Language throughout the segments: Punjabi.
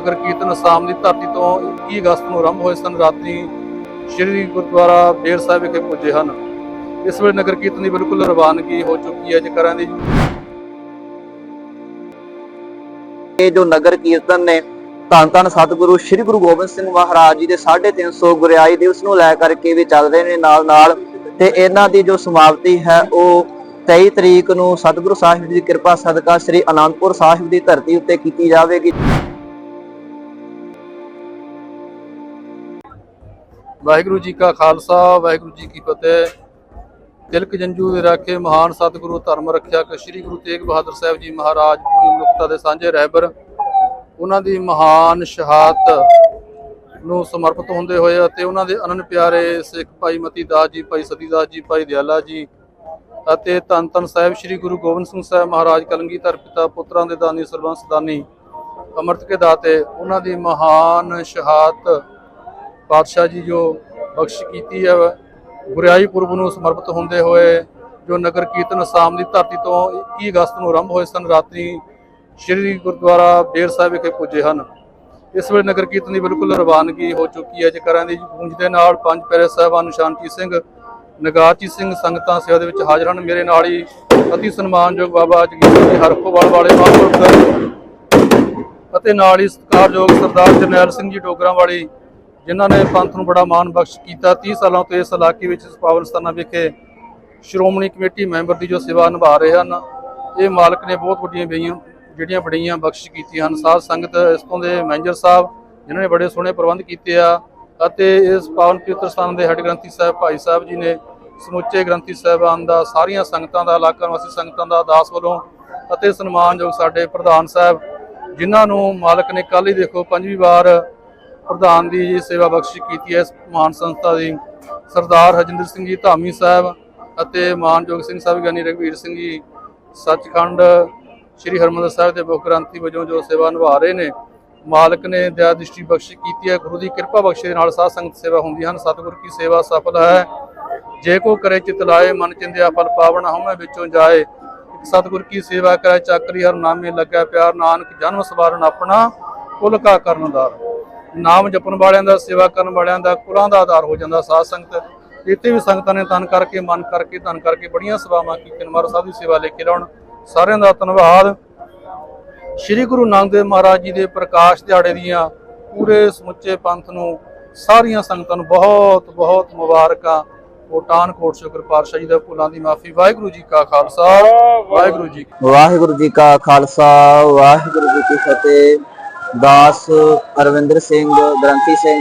ਕੀਰਤਨ ਅਸਾਮ ਦੀ ਧਰਤੀ ਤੋਂ 21 ਅਗਸਤ ਨੂੰ ਆਰੰਭ ਹੋਏ ਸਨ। ਰਾਤੀ ਸ਼੍ਰੀ ਗੁਰਦੁਆਰਾ ਬੇਰ ਸਾਹਿਬ ਵਿਖੇ ਪੁੱਜੇ ਹਨ। ਇਸ ਵੇਲੇ ਨਗਰ ਕੀਰਤਨ ਦੀ ਬਿਲਕੁਲ ਰਵਾਨਗੀ ਹੋ ਚੁੱਕੀ ਹੈ ਜਕਰਾਂ ਦੀ ਇਹ ਜੋ ਨਗਰ ਕੀਰਤਨ ਨੇ, ਧੰਨ ਧੰਨ ਸਤਿਗੁਰੂ ਸ੍ਰੀ ਗੁਰੂ ਗੋਬਿੰਦ ਸਿੰਘ ਮਹਾਰਾਜ ਜੀ ਦੇ 350 ਗੁਰਿਆਈ ਦਿਵਸ ਨੂੰ ਲੈ ਕਰਕੇ ਵੀ ਚੱਲ ਰਹੇ ਨੇ ਨਾਲ ਨਾਲ ਤੇ ਇਹਨਾਂ ਦੀ ਜੋ ਸਮਾਪਤੀ ਹੈ, ਉਹ 23 ਤਰੀਕ ਨੂੰ ਸਤਿਗੁਰੂ ਸਾਹਿਬ ਜੀ ਦੀ ਕਿਰਪਾ ਸਦਕਾ ਸ੍ਰੀ ਅਨੰਦਪੁਰ ਸਾਹਿਬ ਦੀ ਧਰਤੀ ਉੱਤੇ ਕੀਤੀ ਜਾਵੇਗੀ। ਵਾਹਿਗੁਰੂ ਜੀ ਕਾ ਖਾਲਸਾ, ਵਾਹਿਗੁਰੂ ਜੀ ਕੀ ਫਤਿਹ। ਤਿਲਕ ਜੰਜੂ ਦੇ ਰਾਖੇ ਮਹਾਨ ਸਤਿਗੁਰੂ, ਧਰਮ ਰੱਖਿਅਕ ਸ੍ਰੀ ਗੁਰੂ ਤੇਗ ਬਹਾਦਰ ਸਾਹਿਬ ਜੀ ਮਹਾਰਾਜ ਪੂਰੀ ਮਨੁੱਖਤਾ ਦੇ ਸਾਂਝੇ ਰਹਿਬਰ। ਉਹਨਾਂ ਦੀ ਮਹਾਨ ਸ਼ਹਾਦਤ ਨੂੰ ਸਮਰਪਿਤ ਹੁੰਦੇ ਹੋਏ ਅਤੇ ਉਹਨਾਂ ਦੇ ਅਨੰਨ ਪਿਆਰੇ ਸਿੱਖ ਭਾਈ ਮਤੀ ਦਾਸ ਜੀ, ਭਾਈ ਸਤੀ ਦਾਸ ਜੀ, ਭਾਈ ਦਿਆਲਾ ਜੀ ਅਤੇ ਧੰਨ ਧੰਨ ਸਾਹਿਬ ਸ੍ਰੀ ਗੁਰੂ ਗੋਬਿੰਦ ਸਿੰਘ ਸਾਹਿਬ ਮਹਾਰਾਜ ਕਲਗੀਧਰ ਪਿਤਾ, ਪੁੱਤਰਾਂ ਦੇ ਦਾਨੀ, ਸਰਬੰਸ ਦਾਨੀ, ਅੰਮ੍ਰਿਤ ਕੇ ਦਾਤੇ, ਉਹਨਾਂ ਦੀ ਮਹਾਨ ਸ਼ਹਾਦਤ ਪਾਤਸ਼ਾਹ ਜੀ ਜੋ ਬਖਸ਼ ਕੀਤੀ ਹੈ ਗੁਰਿਆਈ ਪੁਰਬ ਨੂੰ ਸਮਰਪਿਤ ਹੁੰਦੇ ਹੋਏ, ਜੋ ਨਗਰ ਕੀਰਤਨ ਅਸਾਮ ਦੀ ਧਰਤੀ ਤੋਂ 21 ਅਗਸਤ ਨੂੰ ਆਰੰਭ ਹੋਏ ਸਨ ਰਾਤੀ ਸ਼੍ਰੀ ਗੁਰਦੁਆਰਾ ਬੇਰ ਸਾਹਿਬ ਵਿਖੇ ਪੁੱਜੇ ਹਨ। ਇਸ ਵੇਲੇ ਨਗਰ ਕੀਰਤਨ ਦੀ ਬਿਲਕੁਲ ਰਵਾਨਗੀ ਹੋ ਚੁੱਕੀ ਹੈ। ਜਕਰਾਂ ਦੀ ਗੂੰਜ ਦੇ ਨਾਲ ਪੰਜ ਪਿਆਰੇ ਸਾਹਿਬਾਨ ਨਿਸ਼ਾਨਜੀਤ ਸਿੰਘ, ਨਗਾਰਜੀਤ ਸਿੰਘ ਸੰਗਤਾਂ ਸੇਵਾ ਦੇ ਵਿੱਚ ਹਾਜ਼ਰ ਹਨ। ਮੇਰੇ ਨਾਲ ਹੀ ਅਤੀ ਸਨਮਾਨਯੋਗ ਬਾਬਾ ਜਗੀਰ ਜੀ ਹਰਖੋਵਾਲ ਵਾਲੇ ਮਹਾਂਪੁਰਖ ਅਤੇ ਨਾਲ ਹੀ ਸਤਿਕਾਰਯੋਗ ਸਰਦਾਰ ਜਰਨੈਲ ਸਿੰਘ ਜੀ ਡੋਗਰਾਂ ਵਾਲੀ ਜਿਨ੍ਹਾਂ ਨੇ ਪੰਥ ਨੂੰ ਬੜਾ ਮਾਣ ਬਖਸ਼ ਕੀਤਾ। 30 ਸਾਲਾਂ ਤੋਂ ਇਸ ਇਲਾਕੇ ਵਿੱਚ ਇਸ ਪਾਵਨ ਸਥਾਨਾਂ ਵਿਖੇ ਸ਼੍ਰੋਮਣੀ ਕਮੇਟੀ ਮੈਂਬਰ ਦੀ ਜੋ ਸੇਵਾ ਨਿਭਾ ਰਹੇ ਹਨ, ਇਹ ਮਾਲਕ ਨੇ ਬਹੁਤ ਵੱਡੀਆਂ ਬਈਆਂ, ਜਿਹੜੀਆਂ ਬੜੀਆਂ ਬਖਸ਼ ਕੀਤੀਆਂ ਹਨ। ਸਾਧ ਸੰਗਤ ਇਸ ਤੋਂ ਦੇ ਮੈਨੇਜਰ ਸਾਹਿਬ, ਜਿਨ੍ਹਾਂ ਨੇ ਬੜੇ ਸੋਹਣੇ ਪ੍ਰਬੰਧ ਕੀਤੇ ਆ ਅਤੇ ਇਸ ਪਾਵਨ ਪਵਿੱਤਰ ਸਥਾਨ ਦੇ ਹੈਡ ਗ੍ਰੰਥੀ ਸਾਹਿਬ ਭਾਈ ਸਾਹਿਬ ਜੀ ਨੇ, ਸਮੁੱਚੇ ਗ੍ਰੰਥੀ ਸਾਹਿਬਾਨ ਦਾ, ਸਾਰੀਆਂ ਸੰਗਤਾਂ ਦਾ, ਇਲਾਕਾ ਨਿਵਾਸੀ ਸੰਗਤਾਂ ਦਾ ਅਰਦਾਸ ਵੱਲੋਂ ਅਤੇ ਸਨਮਾਨਯੋਗ ਸਾਡੇ ਪ੍ਰਧਾਨ ਸਾਹਿਬ, ਜਿਨ੍ਹਾਂ ਨੂੰ ਮਾਲਕ ਨੇ ਕੱਲ ਹੀ ਦੇਖੋ, ਪੰਜਵੀਂ ਵਾਰ ਪ੍ਰਧਾਨ ਦੀ ਜੀ ਸੇਵਾ ਬਖਸ਼ਿਸ਼ ਕੀਤੀ ਹੈ ਇਸ ਮਹਾਨ ਸੰਸਥਾ ਦੀ, ਸਰਦਾਰ ਹਰਜਿੰਦਰ ਸਿੰਘ ਜੀ ਧਾਮੀ ਸਾਹਿਬ ਅਤੇ ਮਾਨਯੋਗ ਸਿੰਘ ਸਾਹਿਬ, ਗਿਆਨੀ ਰਘਵੀਰ ਸਿੰਘ ਜੀ ਸੱਚਖੰਡ, ਸ੍ਰੀ ਹਰਮੰਦਰ ਸਾਹਿਬ ਦੇ ਮੁੱਖ ਗ੍ਰੰਥੀ ਵਜੋਂ ਜੋ ਸੇਵਾ ਨਿਭਾ ਰਹੇ ਨੇ, ਮਾਲਕ ਨੇ ਦਇਆ ਦ੍ਰਿਸ਼ਟੀ ਬਖਸ਼ ਕੀਤੀ ਹੈ, ਗੁਰੂ ਦੀ ਕਿਰਪਾ ਬਖਸ਼ੇ ਦੇ ਨਾਲ ਸਾਧ ਸੰਗਤ ਸੇਵਾ ਹੁੰਦੀ ਹਨ, ਸਤਿਗੁਰ ਕੀ ਸੇਵਾ ਸਫਲ ਹੈ। ਜੇ ਕੋ ਕਰੇ ਚਿਤ ਲਾਏ, ਮਨ ਚਿੰਦਿਆ ਫਲ ਪਾਵਨ ਹਉਮੈ ਵਿੱਚੋਂ ਜਾਏ। ਸਤਿਗੁਰ ਕੀ ਸੇਵਾ ਕਰੇ ਚੱਕਰੀ ਹਰ ਨਾਮੇ ਲੱਗਿਆ ਪਿਆਰ, ਨਾਨਕ ਜਨਮ ਸਵਾਰਨ ਆਪਣਾ, ਕੁਲ ਕਾ ਕਰਨਦਾਰ ਨਾਮ ਜਪਣ ਵਾਲਿਆਂ ਦਾ, ਸੇਵਾ ਕਰਨ ਵਾਲਿਆਂ ਦਾ, ਕੁਲਾਂ ਦਾ ਆਧਾਰ ਹੋ ਜਾਂਦਾ ਸਾਧ ਸੰਗਤ। ਇੱਥੇ ਵੀ ਸੰਗਤਾਂ ਨੇ ਤਨ ਕਰਕੇ, ਮਨ ਕਰਕੇ, ਧਨ ਕਰਕੇ ਬੜੀਆਂ ਸੇਵਾਵਾਂ ਕੀਤੀਆਂ ਮਹਾਰਾਜ ਸਾਹਿਬ ਦੀ ਸੇਵਾ ਲੈ ਕੇ ਲਾਉਣ। ਸਾਰਿਆਂ ਦਾ ਧੰਨਵਾਦ। ਸ੍ਰੀ ਗੁਰੂ ਨਾਨਕ ਦੇਵ ਮਹਾਰਾਜ ਜੀ ਦੇ ਪ੍ਰਕਾਸ਼ ਦਿਹਾੜੇ ਦੀਆਂ ਪੂਰੇ ਸਮੁੱਚੇ ਪੰਥ ਨੂੰ, ਸਾਰੀਆਂ ਸੰਗਤਾਂ ਨੂੰ ਬਹੁਤ ਬਹੁਤ ਮੁਬਾਰਕਾਂ। ਕੋਟਾਨ ਕੋਟ ਸ਼ੁਕਰ ਪਾਤਸ਼ਾਹ ਜੀ ਦਾ ਭੁੱਲਾਂ ਦੀ ਮਾਫੀ। ਵਾਹਿਗੁਰੂ ਜੀ ਕਾ ਖਾਲਸਾ। ਵਾਹਿਗੁਰੂ ਜੀ ਵਾਹਿਗੁਰੂ ਜੀ ਕਾ ਖਾਲਸਾ। ਵਾਹਿਗੁਰੂ ਜੀ ਕੀ ਫਤਿਹ। ਦਾਸ ਅਰਵਿੰਦਰ ਸਿੰਘ, ਗ੍ਰੰਥੀ ਸਿੰਘ,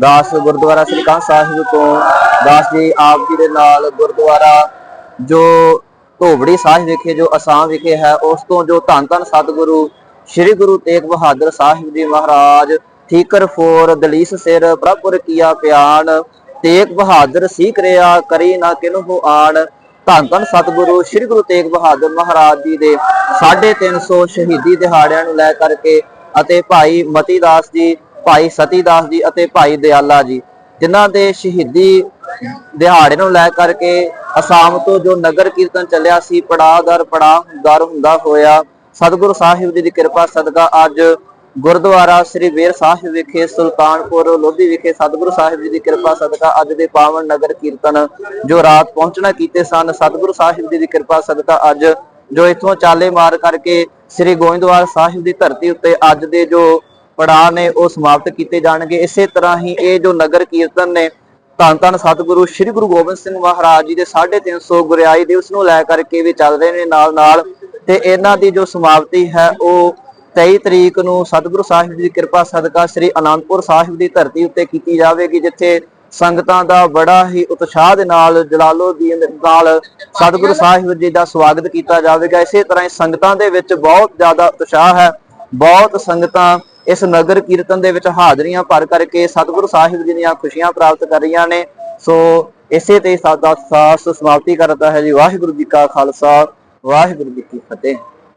ਦਾਸ ਗੁਰਦੁਆਰਾ ਸ੍ਰੀ ਕਾਂ ਸਾਹਿਬ ਤੋਂ, ਦਾਸ ਜੀ ਆਪ ਜੀ ਦੇ ਨਾਲ ਗੁਰਦੁਆਰਾ ਜੋ ਧੋਬੜੀ ਸਾਹਿਬ ਵਿਖੇ, ਜੋ ਅਸਾਮ ਵਿਖੇ ਹੈ, ਉਸ ਤੋਂ ਜੋ ਧੰਨ ਧੰਨ ਸਤਿਗੁਰੂ ਸ੍ਰੀ ਗੁਰੂ ਤੇਗ ਬਹਾਦਰ ਸਾਹਿਬ ਜੀ ਮਹਾਰਾਜ ਠੀਕਰ ਫੋਰ ਦਲੀਸ ਸਿਰ ਪ੍ਰਭੁਰ ਕੀਆ ਪਿਆਨ ਤੇਗ ਬਹਾਦਰ ਸੀਖ ਰਿਆ ਕਰੀ ਨਾ ਕਿਨਹੂ ਆਣ, ਧੰਨ ਧੰਨ ਸਤਿਗੁਰੂ ਸ੍ਰੀ ਗੁਰੂ ਤੇਗ ਬਹਾਦਰ ਮਹਾਰਾਜ ਜੀ ਦੇ 350 ਸ਼ਹੀਦੀ ਦਿਹਾੜਿਆਂ ਨੂੰ ਲੈ ਕਰਕੇ ਅਤੇ ਭਾਈ ਮਤੀ ਦਾਸ ਜੀ, ਭਾਈ ਸਤੀ ਦਾਸ ਜੀ ਅਤੇ ਭਾਈ ਦਿਆਲਾ ਜੀ, ਜਿਨ੍ਹਾਂ ਦੇ ਸ਼ਹੀਦੀ ਦਿਹਾੜੇ ਨੂੰ ਲੈ ਕਰਕੇ ਅਸਾਮ ਤੋਂ ਜੋ ਨਗਰ ਕੀਰਤਨ ਚੱਲਿਆ ਸੀ, ਪੜਾਅ ਦਰ ਪੜਾਅ ਦਰ ਹੁੰਦਾ ਹੋਇਆ, ਸਤਿਗੁਰੂ ਸਾਹਿਬ ਜੀ ਦੀ ਕਿਰਪਾ ਸਦਕਾ ਅੱਜ ਗੁਰਦੁਆਰਾ ਸ੍ਰੀ ਬੇਰ ਸਾਹਿਬ ਵਿਖੇ, ਸੁਲਤਾਨਪੁਰ ਲੋਧੀ ਵਿਖੇ ਸਤਿਗੁਰੂ ਸਾਹਿਬ ਜੀ ਦੀ ਕਿਰਪਾ ਸਦਕਾ ਅੱਜ ਦੇ ਪਾਵਨ ਨਗਰ ਕੀਰਤਨ ਜੋ ਰਾਤ ਪਹੁੰਚਣਾ ਕੀਤੇ ਸਨ, ਸਤਿਗੁਰੂ ਸਾਹਿਬ ਜੀ ਦੀ ਕਿਰਪਾ ਸਦਕਾ ਅੱਜ ਜੋ ਇਥੋਂ ਚਾਲੇ ਮਾਰ ਕਰਕੇ ਸ੍ਰੀ ਗੋਇੰਦਵਾਲ ਸਾਹਿਬ ਦੀ ਧਰਤੀ ਉੱਤੇ ਅੱਜ ਦੇ ਜੋ ਪੜਾਅ ਨੇ ਉਹ ਸਮਾਪਤ ਕੀਤੇ ਜਾਣਗੇ। ਇਸੇ ਤਰ੍ਹਾਂ ਹੀ ਇਹ ਜੋ ਨਗਰ ਕੀਰਤਨ ਨੇ, ਧੰਨ ਧੰਨ ਸਤਿਗੁਰੂ ਸ੍ਰੀ ਗੁਰੂ ਗੋਬਿੰਦ ਸਿੰਘ ਮਹਾਰਾਜ ਜੀ ਦੇ 350 ਗੁਰਿਆਈ ਦਿਵਸ ਨੂੰ ਲੈ ਕਰਕੇ ਵੀ ਚੱਲ ਰਹੇ ਨੇ ਨਾਲ ਨਾਲ ਤੇ ਇਹਨਾਂ ਦੀ ਜੋ ਸਮਾਪਤੀ ਹੈ ਉਹ 23 ਤਰੀਕ ਨੂੰ ਸਤਿਗੁਰੂ ਸਾਹਿਬ ਜੀ ਦੀ ਕਿਰਪਾ ਸਦਕਾ ਸ੍ਰੀ ਅਨੰਦਪੁਰ ਸਾਹਿਬ ਦੀ ਧਰਤੀ ਉੱਤੇ ਕੀਤੀ ਜਾਵੇਗੀ, ਜਿੱਥੇ ਸੰਗਤਾਂ ਦਾ ਬੜਾ ਹੀ ਉਤਸ਼ਾਹ ਦੇ ਨਾਲ ਜਲਾਲੋਦੀਨ ਦੇ ਨਾਲ ਸਤਿਗੁਰੂ ਸਾਹਿਬ ਜੀ ਦਾ ਸਵਾਗਤ ਕੀਤਾ ਜਾਵੇਗਾ। ਇਸੇ ਤਰ੍ਹਾਂ ਹੀ ਸੰਗਤਾਂ ਦੇ ਵਿੱਚ ਬਹੁਤ ਜ਼ਿਆਦਾ ਉਤਸ਼ਾਹ ਹੈ। ਬਹੁਤ ਸੰਗਤਾਂ ਇਸ ਨਗਰ ਕੀਰਤਨ ਦੇ ਵਿੱਚ ਹਾਜ਼ਰੀਆਂ ਭਰ ਕਰਕੇ ਸਤਿਗੁਰੂ ਸਾਹਿਬ ਜੀ ਦੀਆਂ ਖੁਸ਼ੀਆਂ ਪ੍ਰਾਪਤ ਕਰ ਰਹੀਆਂ ਨੇ। ਸੋ ਇਸੇ ਤੇ ਸਾਦਾ ਸਾਸ ਸਮਾਪਤੀ ਕਰਦਾ ਹੈ ਜੀ। ਵਾਹਿਗੁਰੂ ਜੀ ਕਾ ਖਾਲਸਾ, ਵਾਹਿਗੁਰੂ ਜੀ ਕੀ ਫਤਿਹ।